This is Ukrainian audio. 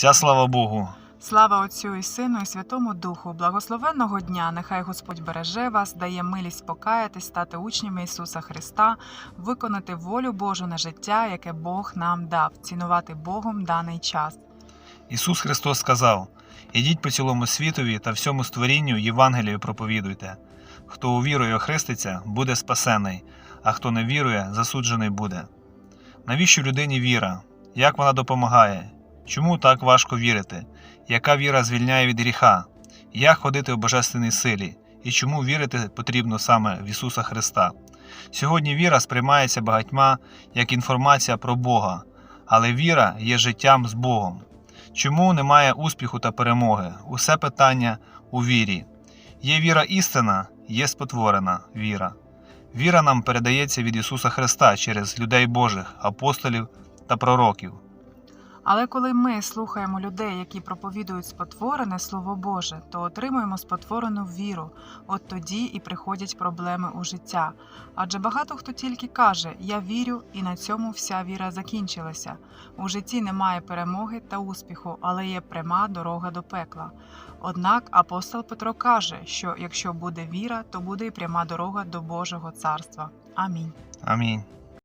Вся слава Богу. Слава Отцю і Сину, і Святому Духу, благословенного дня! Нехай Господь береже вас, дає милість покаятись, стати учнями Ісуса Христа, виконати волю Божу на життя, яке Бог нам дав, цінувати Богом даний час. Ісус Христос сказав: Ідіть по цілому світові та всьому створінню Євангелію проповідуйте. Хто увірує охреститься, буде спасений, а хто не вірує, засуджений буде. Навіщо людині віра? Як вона допомагає? Чому так важко вірити? Яка віра звільняє від гріха? Як ходити в божественній силі? І чому вірити потрібно саме в Ісуса Христа? Сьогодні віра сприймається багатьма як інформація про Бога, але віра є життям з Богом. Чому немає успіху та перемоги? Усе питання у вірі. Є віра істина, є спотворена віра. Віра нам передається від Ісуса Христа через людей Божих, апостолів та пророків. Але коли ми слухаємо людей, які проповідують спотворене Слово Боже, то отримуємо спотворену віру. От тоді і приходять проблеми у життя. Адже багато хто тільки каже: Я вірю, і на цьому вся віра закінчилася. У житті немає перемоги та успіху, але є пряма дорога до пекла. Однак апостол Петро каже, що якщо буде віра, то буде і пряма дорога до Божого царства. Амінь. Амінь.